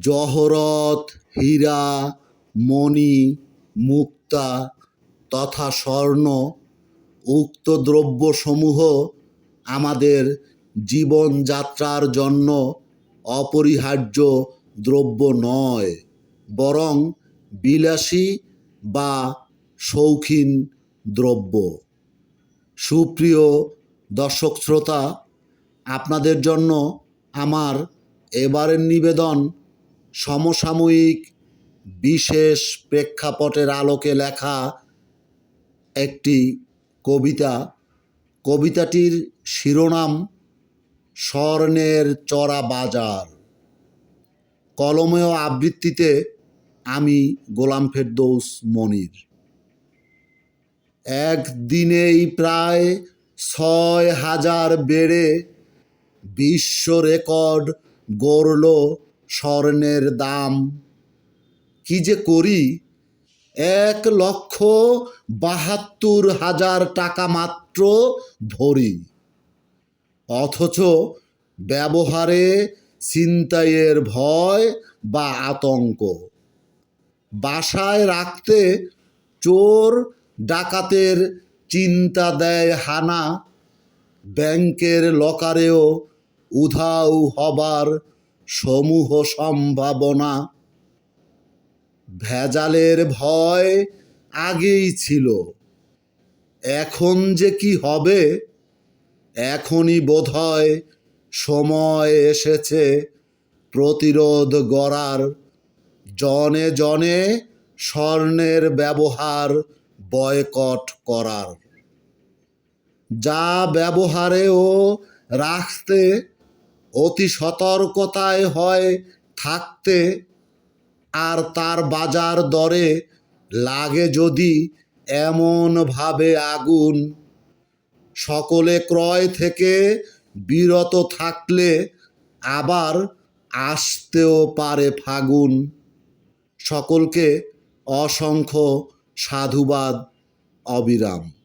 জহরত, হীরা, মণি, মুক্তা তথা স্বর্ণ উক্ত দ্রব্যসমূহ আমাদের জীবনযাত্রার জন্য অপরিহার্য দ্রব্য নয়, বরং বিলাসী বা শৌখিন দ্রব্য। সুপ্রিয় দর্শক শ্রোতা, আপনাদের জন্য আমার এবারের নিবেদন সমসাময়িক বিশেষ প্রেক্ষাপটের আলোকে লেখা একটি কবিতা। কবিতাটির শিরোনাম স্বর্ণের চড়া বাজার। কলমেয় আবৃত্তিতে আমি গোলাম ফেরদৌস মনির। একদিনেই প্রায় ছয় হাজার বেড়ে বিশ্ব রেকর্ড গড়ল স্বর্ণের দাম। কি যে করি? এক লক্ষ বাহাত্তর হাজার টাকা মাত্র ধরি অথচ ব্যবহারে ছিনতাইয়ের ভয় বা আতঙ্ক। বাসায় রাখতে চোর ডাকাতের চিন্তা দেয় হানা। ব্যাংকের লকারেও উধাও হবার সমূহ সম্ভাবনা। ভেজালের ভয় আগেই ছিল। এখন যে কি হবে, এখনই বোধহয় সময় এসেছে প্রতিরোধ গড়ার। জনে জনে স্বর্ণের ব্যবহার বয়কট করার। যা ব্যবহারেও রাখতে অতি সতর্কতায় হয় থাকতে, আর তার বাজার দরে লাগে যদি এমনভাবে আগুন। সকলে ক্রয় থেকে বিরত থাকলে আবার আসতেও পারে ফাগুন। সকলকে অসংখ্য সাধুবাদ, অবিরাম।